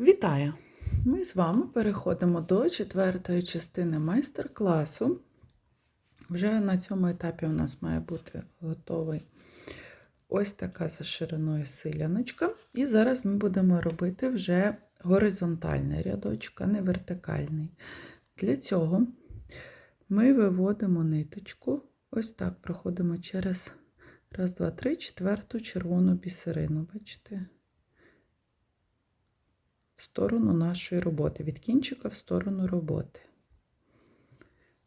Вітаю! Ми з вами переходимо до четвертої частини майстер-класу. Вже на цьому етапі у нас має бути готовий ось така за шириною силяночка. І зараз ми будемо робити вже горизонтальний рядочок, а не вертикальний. Для цього ми виводимо ниточку, ось так проходимо через раз, два, три, четверту червону бісерину. Бачите? В сторону нашої роботи, від кінчика в сторону роботи.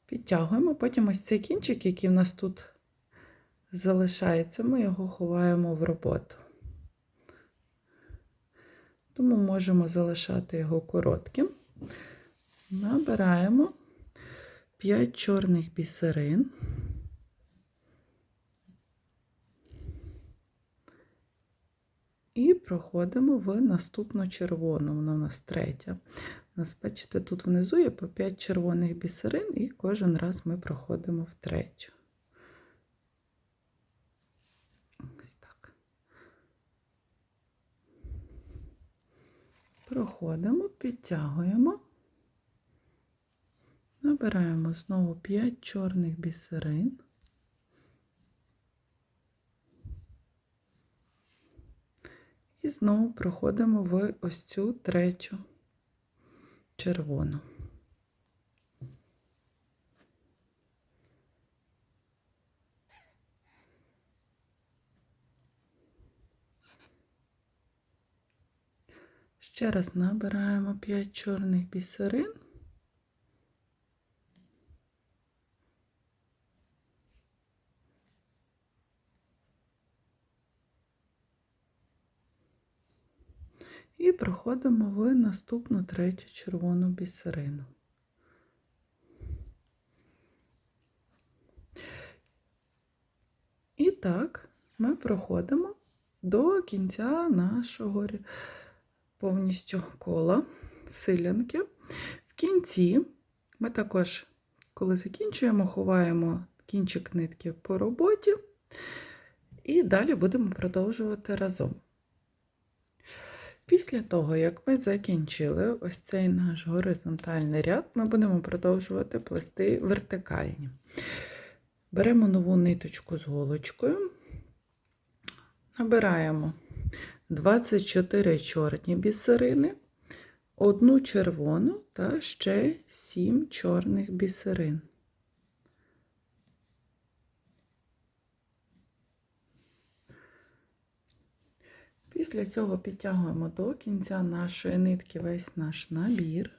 Підтягуємо, потім ось цей кінчик, який в нас тут залишається, ми його ховаємо в роботу. Тому можемо залишати його коротким. Набираємо 5 чорних бісерин. І проходимо в наступну червону, вона у нас третя. У нас, бачите, тут внизу є по 5 червоних бісерин, і кожен раз ми проходимо в третю. Проходимо, підтягуємо, набираємо знову 5 чорних бісерин. І знову проходимо в ось цю третю червону. Ще раз набираємо 5 чорних бісерин. І проходимо в наступну третю червону бісерину. І так ми проходимо до кінця нашого повністю кола силянки. В кінці ми також, коли закінчуємо, ховаємо кінчик нитки по роботі, і далі будемо продовжувати разом. Після того, як ми закінчили ось цей наш горизонтальний ряд, ми будемо продовжувати плести вертикальні. Беремо нову ниточку з голочкою, набираємо 24 чорні бісерини, одну червону та ще 7 чорних бісерин. Після цього підтягуємо до кінця нашої нитки весь наш набір.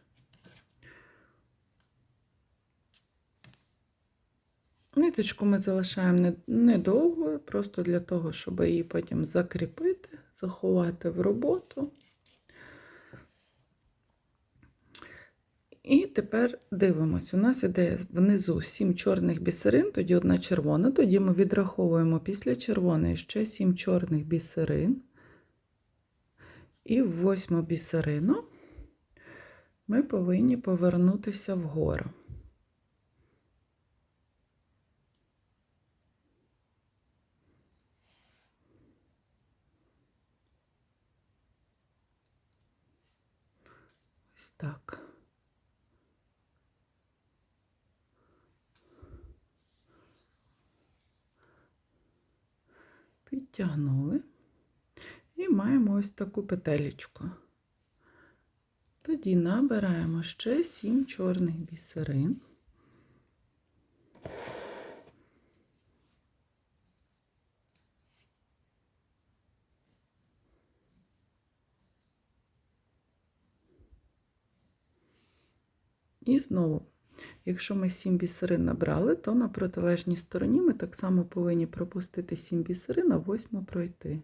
Ниточку ми залишаємо недовго, просто для того, щоб її потім закріпити, заховати в роботу. І тепер дивимося, у нас іде внизу 7 чорних бісерин, тоді одна червона, тоді ми відраховуємо після червоної ще 7 чорних бісерин. І в восьму бісерину ми повинні повернутися вгору. Ось так. Підтягнули. І маємо ось таку петелечку. Тоді набираємо ще 7 чорних бісерин. І знову, якщо ми 7 бісерин набрали, то на протилежній стороні ми так само повинні пропустити 7 бісерин, а 8 пройти.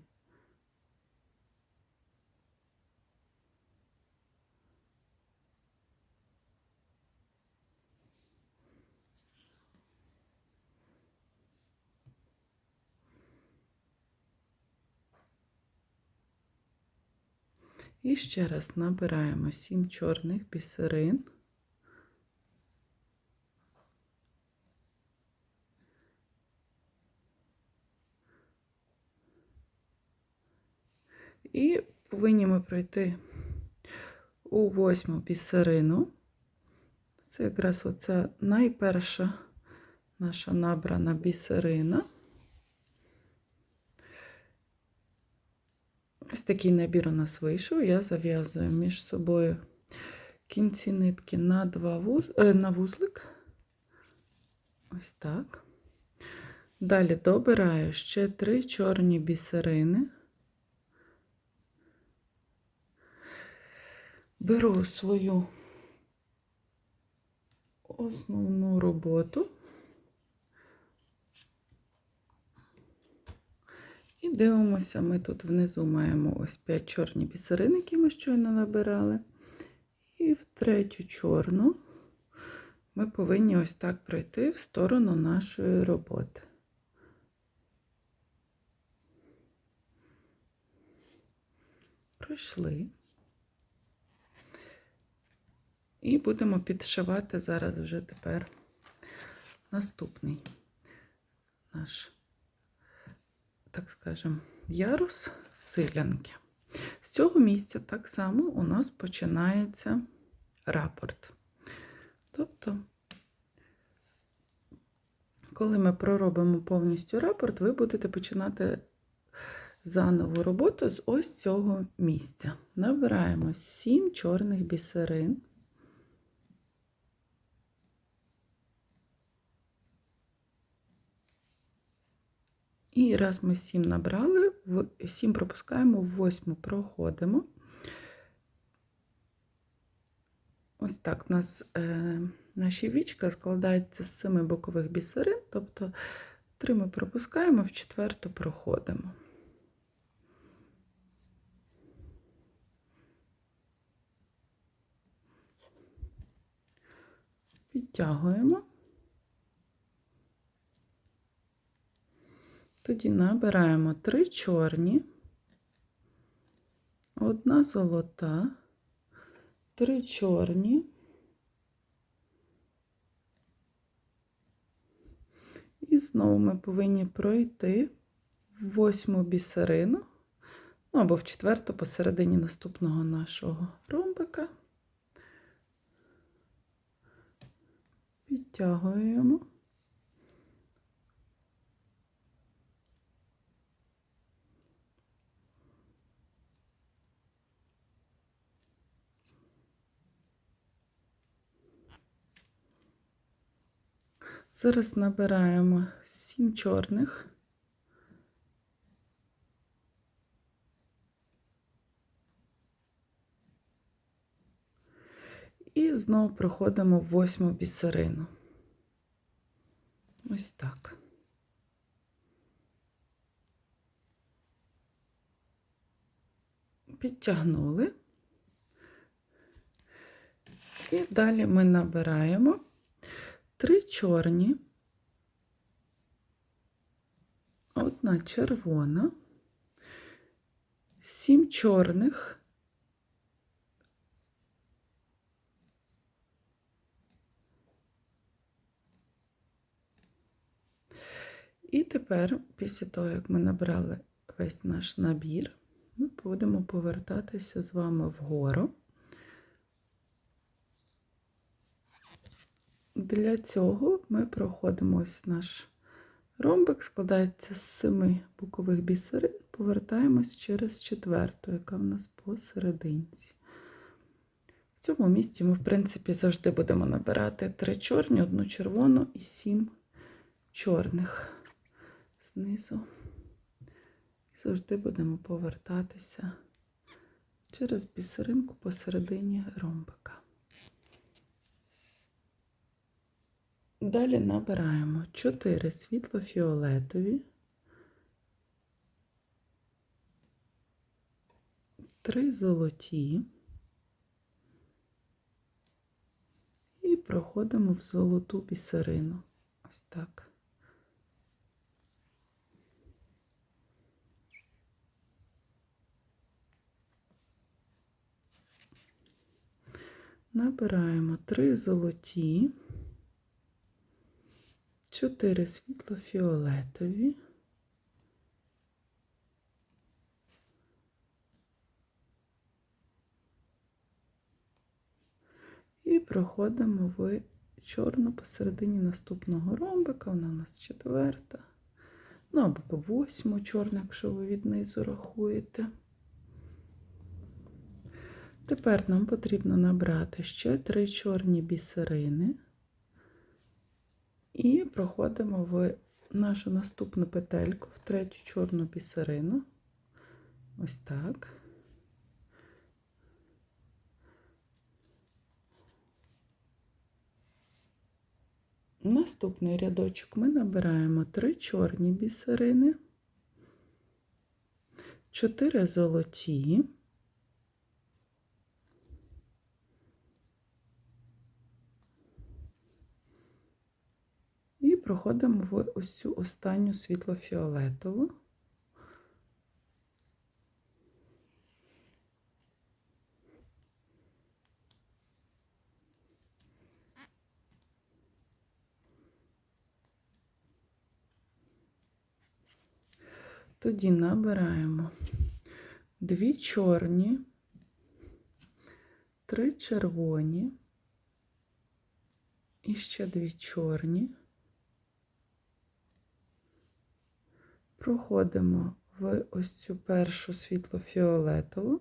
І ще раз набираємо 7 чорних бісерин. І повинні ми пройти у восьму бісерину. Це якраз оця найперша наша набрана бісерина. Ось такий набір у нас вийшов. Я зав'язую між собою кінці нитки на, два вуз... е, на вузлик. Ось так. Далі добираю ще три чорні бісерини. Беру свою основну роботу дивимося, ми тут внизу маємо ось 5 чорні бісерини, які ми щойно набирали. І в третю чорну ми повинні ось так пройти в сторону нашої роботи. Пройшли. І будемо підшивати зараз вже тепер наступний наш, так скажемо, ярус силянки. З цього місця так само у нас починається рапорт. Тобто, коли ми проробимо повністю рапорт, ви будете починати заново роботу з ось цього місця. Набираємо 7 чорних бісерин. І раз ми 7 набрали, 7 пропускаємо, в 8 проходимо. Ось так у нас е, наші вічка складаються з 7 бокових бісерин, тобто 3 ми пропускаємо, в четверту проходимо. Підтягуємо. Тоді набираємо три чорні, одна золота, три чорні. І знову ми повинні пройти в восьму бісерину, ну або в четверту посередині наступного нашого ромбика. Підтягуємо. Зараз набираємо 7 чорних. І знову проходимо восьму бісерину. Ось так. Підтягнули. І далі ми набираємо три чорні, одна червона, сім чорних, І тепер, після того, як ми набрали весь наш набір, ми будемо повертатися з вами вгору. Для цього ми проходимо ось наш ромбик, складається з семи бокових бісерин, повертаємось через четверту, яка в нас посерединці. В цьому місці ми, в принципі, завжди будемо набирати три чорні, одну червону і сім чорних знизу. І завжди будемо повертатися через бісеринку посередині ромбика. Далі набираємо 4 світло-фіолетові, 3 золоті і проходимо в золоту бісерину. Ось так. Набираємо 3 золоті. Чотири світло-фіолетові. І проходимо в чорну посередині наступного ромбика. Вона у нас четверта. Ну, або восьму чорну, якщо ви від низу рахуєте. Тепер нам потрібно набрати ще три чорні бісерини. І проходимо в нашу наступну петельку, в третю чорну бісерину. Ось так. Наступний рядочок ми набираємо три чорні бісерини, чотири золоті. І проходимо в ось цю останню світло-фіолетову. Тоді набираємо дві чорні, три червоні і ще дві чорні. Проходимо в ось цю першу світло-фіолетову.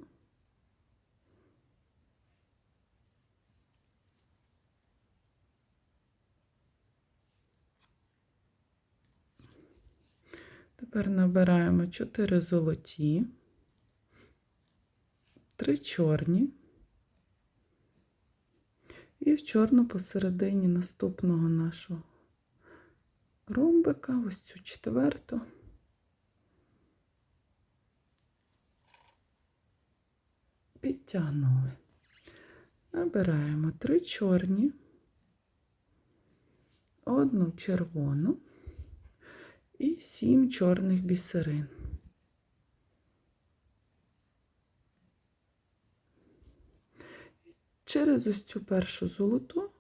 Тепер набираємо 4 золоті, 3 чорні і в чорну посередині наступного нашого ромбика, ось цю четверту. Підтягнули. Набираємо 3 чорні, одну червону і сім чорних бісерин. Через ось цю першу золоту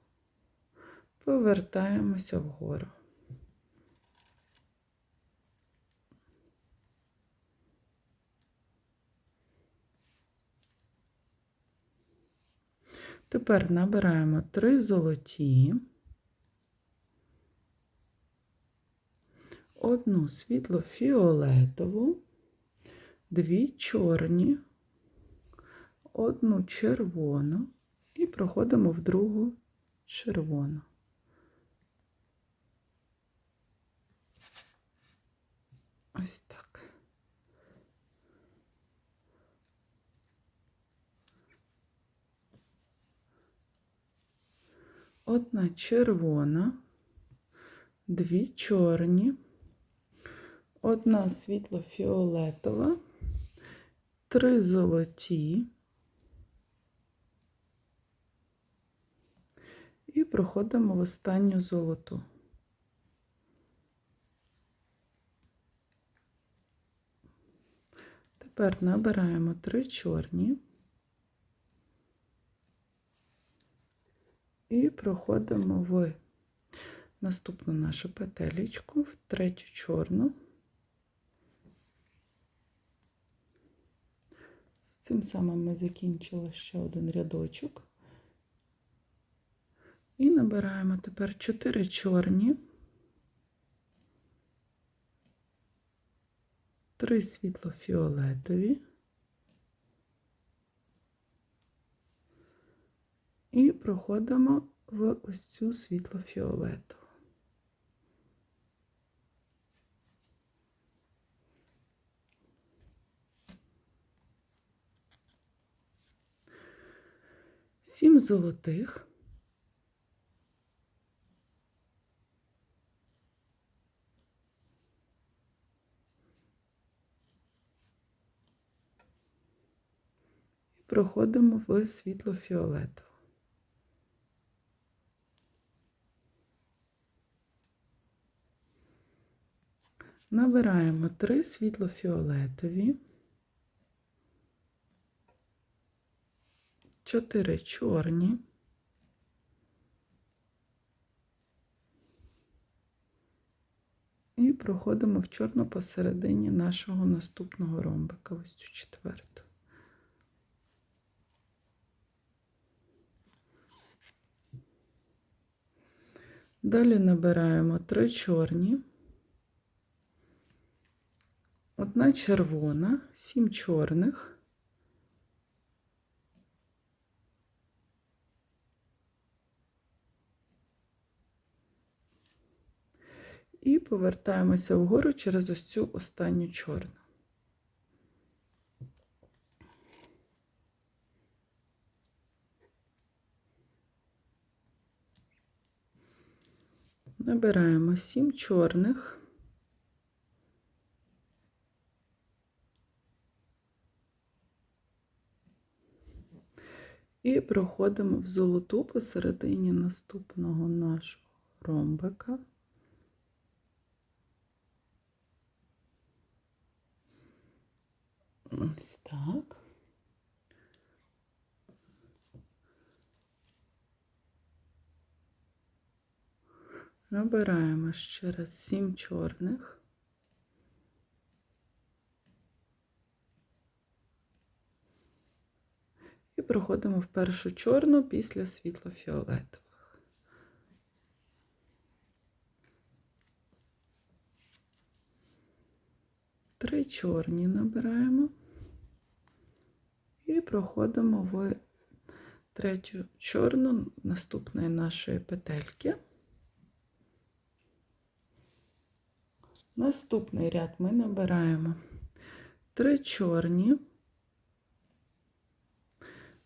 повертаємося вгору. Тепер набираємо три золоті. одну світло-фіолетову, дві чорні, одну червону і проходимо в другу червону. Ось так. Одна червона, дві чорні одна світло-фіолетова, три золоті і проходимо в останню золоту. Тепер набираємо три чорні і проходимо в наступну нашу петелечку, в третю чорну. З Цим самим ми закінчили ще один рядочок. І набираємо тепер 4 чорні, 3 світло-фіолетові і проходимо в ось цю світло-фіолетову. сім золотих. І проходимо в світло фіолетово. Набираємо три світло-фіолетові. чотири чорні. І проходимо в чорну посередині нашого наступного ромбика, ось цю четверту. Далі набираємо три чорні, одна червона, сім чорних. І повертаємося вгору через ось цю останню чорну. Набираємо сім чорних. І проходимо в золоту посередині наступного нашого ромбика. Ось так. Набираємо ще раз сім чорних. І проходимо в першу чорну після світло-фіолетових. Три чорні набираємо і проходимо в третю чорну наступної нашої петельки. Наступний ряд ми набираємо три чорні,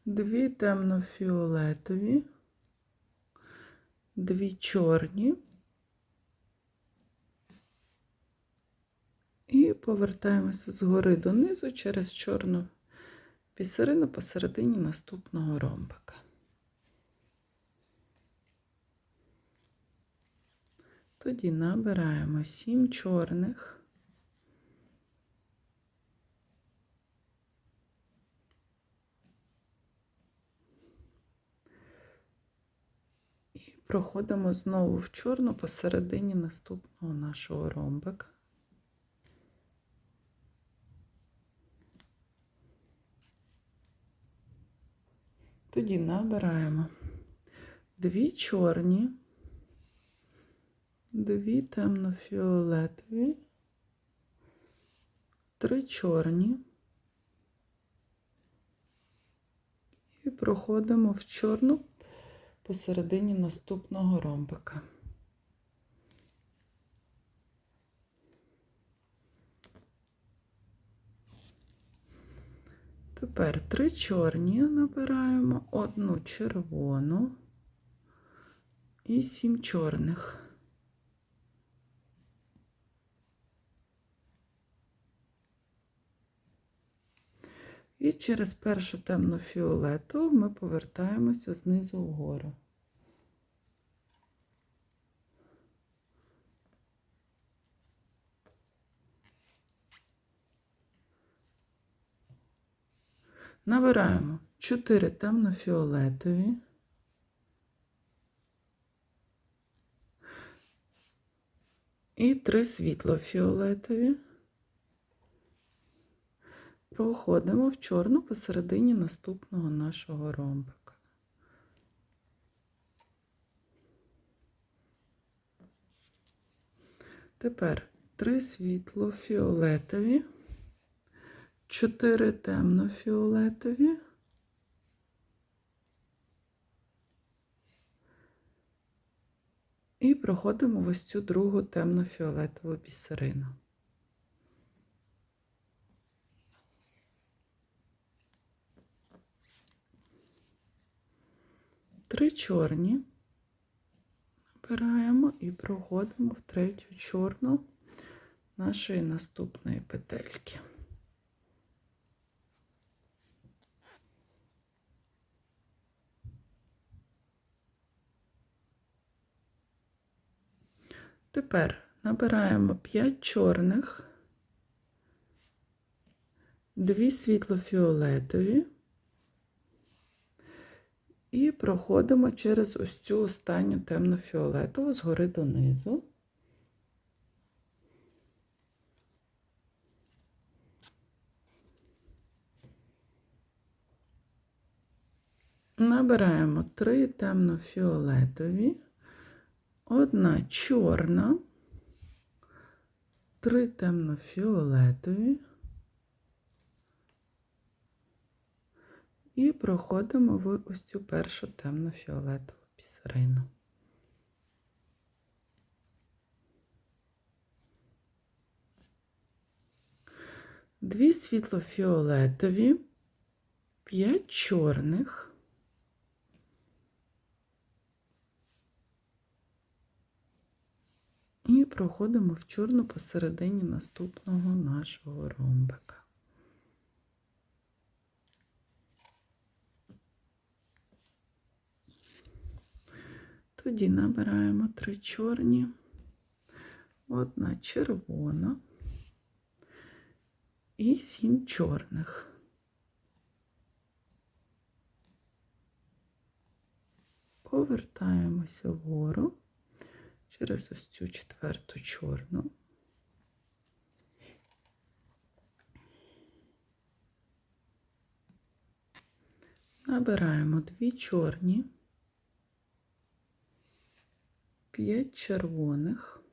дві темно-фіолетові, дві чорні і повертаємося згори донизу через чорну бісерину посередині наступного ромбика. Тоді набираємо сім чорних. І проходимо знову в чорну посередині наступного нашого ромбика. Тоді набираємо дві чорні дві темно-фіолетові, три чорні і проходимо в чорну посередині наступного ромбика. Тепер три чорні набираємо, одну червону і сім чорних. І через першу темну фіолету ми повертаємося знизу вгору. Набираємо 4 темно-фіолетові, і 3 світло-фіолетові проходимо в чорну посередині наступного нашого ромбика. Тепер три світло-фіолетові, чотири темно-фіолетові. І проходимо в ось цю другу темно-фіолетову бісерину. Три чорні набираємо і проходимо в третю чорну нашої наступної петельки. Тепер набираємо 5 чорних, дві світло-фіолетові. І проходимо через ось цю останню темно-фіолетову згори донизу. Набираємо три темно-фіолетові, одна чорна, три темно-фіолетові. І проходимо в ось цю першу темно-фіолетову пісерину. Дві світло-фіолетові, п'ять чорних. І проходимо в чорну посередині наступного нашого ромбика. Тоді набираємо три чорні, одна червона і сім чорних. Повертаємося вгору через ось цю четверту чорну. Набираємо дві чорні, п'ять червоних.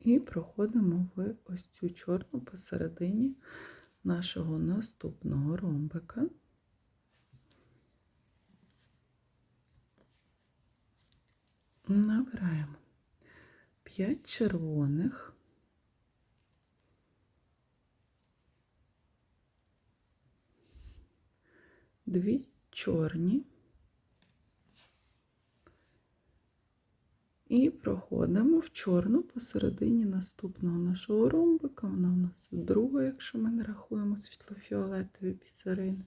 І проходимо в ось цю чорну посередині нашого наступного ромбика. Набираємо 5 червоних, дві чорні. І проходимо в чорну посередині наступного нашого ромбика. Вона у нас друга, якщо ми не рахуємо світлофіолетові бісерини.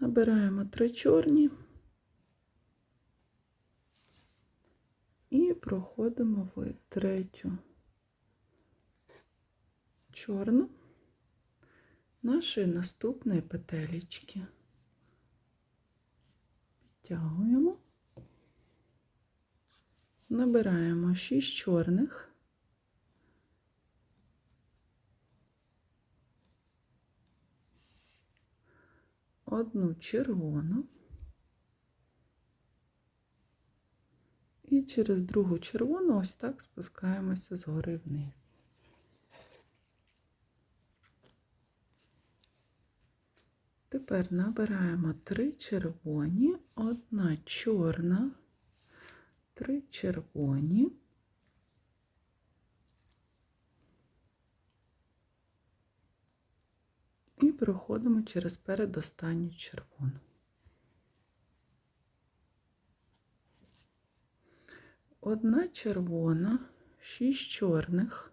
Набираємо три чорні і проходимо в третю чорну нашої наступної петелечки. Підтягуємо, набираємо 6 чорних. Одну червону і через другу червону ось так спускаємося згори вниз. Тепер набираємо три червоні, одна чорна, три червоні. І проходимо через передостанню червону. Одна червона, шість чорних.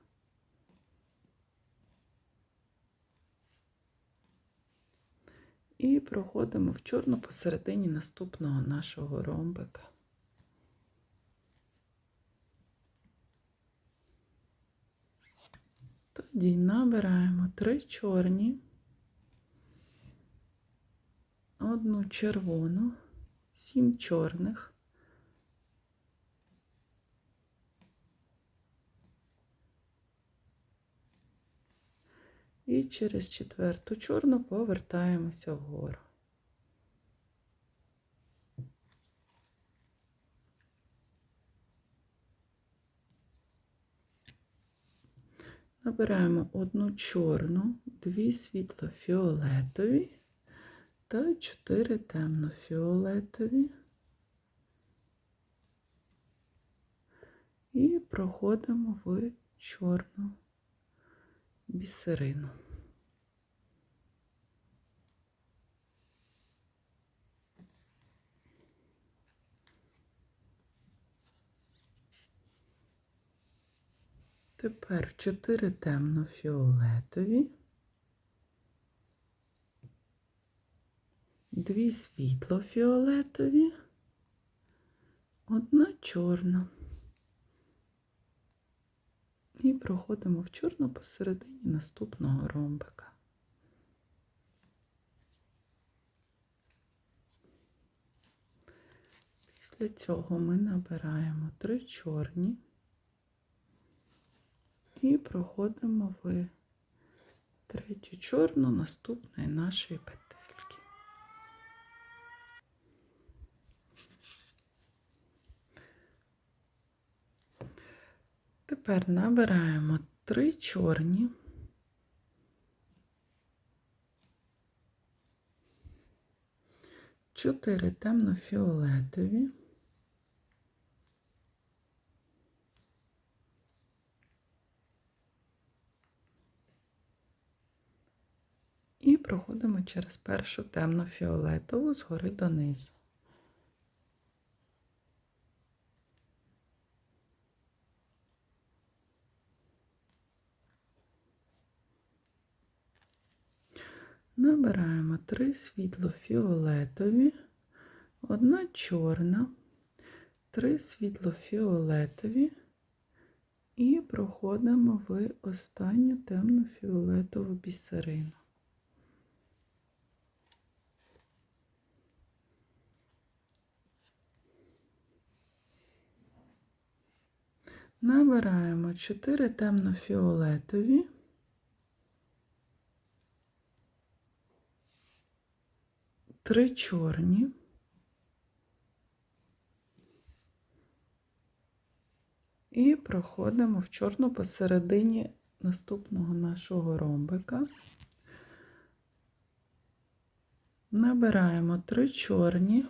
І проходимо в чорну посередині наступного нашого ромбика. Тоді набираємо три чорні, одну червону, сім чорних. І через четверту чорну повертаємося вгору. Набираємо одну чорну, дві світло-фіолетові та чотири темно-фіолетові. І проходимо в чорну бісерину. Тепер чотири темно-фіолетові, дві світло-фіолетові, одна чорна. І проходимо в чорну посередині наступного ромбика. Після цього ми набираємо три чорні і проходимо в третю чорну наступної нашої петельки. Тепер набираємо три чорні. Чотири темно-фіолетові. І проходимо через першу темно-фіолетову згори донизу. Набираємо три світло-фіолетові, одна чорна, три світло-фіолетові і проходимо в останню темно-фіолетову бісерину. Набираємо 4 темно-фіолетові, три чорні, і проходимо в чорну посередині наступного нашого ромбика. Набираємо три чорні,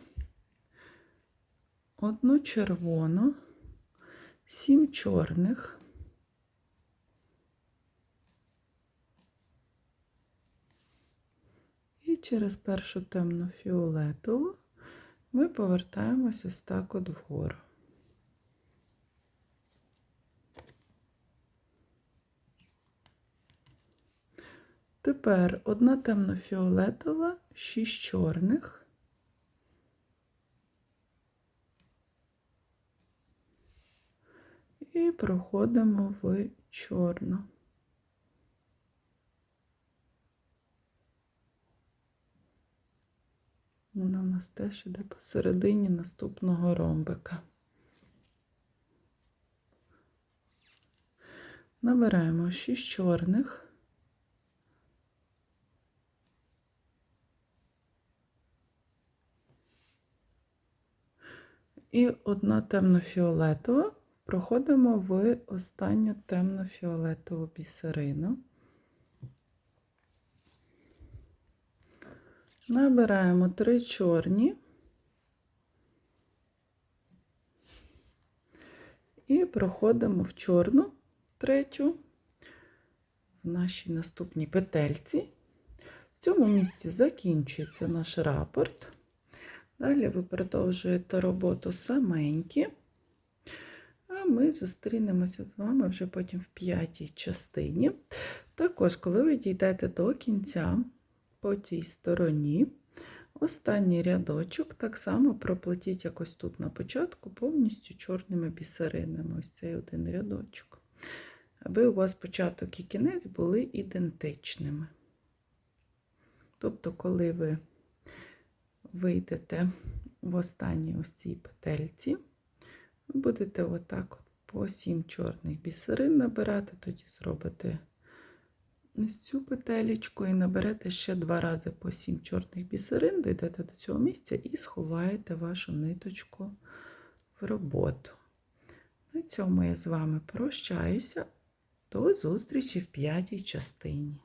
одну червону, сім чорних. І через першу темно-фіолетову ми повертаємося ось так от вгору. Тепер одна темно-фіолетова, шість чорних. І проходимо в чорну. Вона в нас теж іде посередині наступного ромбика. Набираємо 6 чорних. І одна темно-фіолетова. Проходимо в останню темно-фіолетову бісерину. Набираємо три чорні і проходимо в чорну третю в нашій наступній петельці. В цьому місці закінчується наш рапорт. Далі ви продовжуєте роботу саменькі, а ми зустрінемося з вами вже потім в п'ятій частині. Також, коли ви дійдете до кінця, по тій стороні. Останній рядочок так само проплетіть якось тут на початку повністю чорними бісеринами. Ось цей один рядочок. Аби у вас початок і кінець були ідентичними. Тобто, коли ви вийдете в останній ось цій петельці, ви будете отак от по 7 чорних бісерин набирати, тоді зробите ось цю петелечку і наберете ще два рази по 7 чорних бісерин, дійдете до цього місця і сховаєте вашу ниточку в роботу. На цьому я з вами прощаюся. До зустрічі в п'ятій частині.